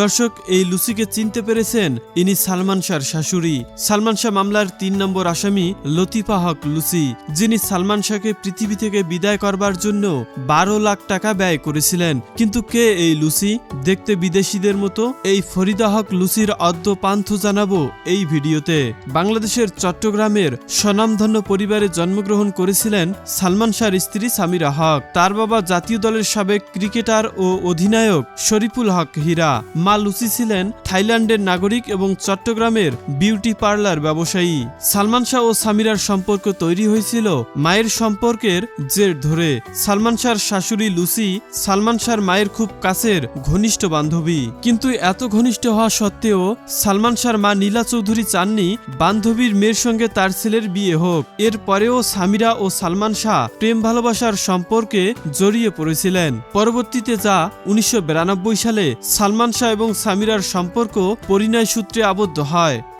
দর্শক, এই লুসিকে চিনতে পেরেছেন ইনি সালমান শাহর শাশুড়ি। সালমান শাহ মামলার তিন নম্বর আসামি লতিফা হক লুসি, যিনি সালমান শাহকে পৃথিবী থেকে বিদায় করবার জন্য বারো লাখ টাকা ব্যয় করেছিলেন। কিন্তু কে এই লুসি? দেখতে বিদেশিদের মতো, এই ফরিদা হক লুসির অদ্য পান্থ জানাব এই ভিডিওতে। বাংলাদেশের চট্টগ্রামের স্বনামধন্য পরিবারে জন্মগ্রহণ করেছিলেন সালমান শাহর স্ত্রী সামিরা হক। তার বাবা জাতীয় দলের সাবেক ক্রিকেটার ও অধিনায়ক শরীফুল হক হীরা। মা লুসি ছিলেন থাইল্যান্ডের নাগরিক এবং চট্টগ্রামের বিউটি পার্লার ব্যবসায়ী। সালমান শাহ ও সামিরার সম্পর্ক তৈরি হয়েছিল মায়ের সম্পর্কের জের ধরে। সালমান শাহর শাশুড়ি লুসি সালমান শাহর মায়ের খুব কাছের ঘনিষ্ঠ বান্ধবী। কিন্তু এত ঘনিষ্ঠ হওয়া সত্ত্বেও সালমান শাহর মা নীলা চৌধুরী চাননি বান্ধবীর মেয়ের সঙ্গে তার ছেলের বিয়ে হোক। এর পরেও সামিরা ও সালমান শাহ প্রেম ভালোবাসার সম্পর্কে জড়িয়ে পড়েছিলেন। পরবর্তীতে যা উনিশশো বিরানব্বই সালে সালমান শাহ এবং সামিরার সম্পর্ক পরিণয় সূত্রে আবদ্ধ হয়।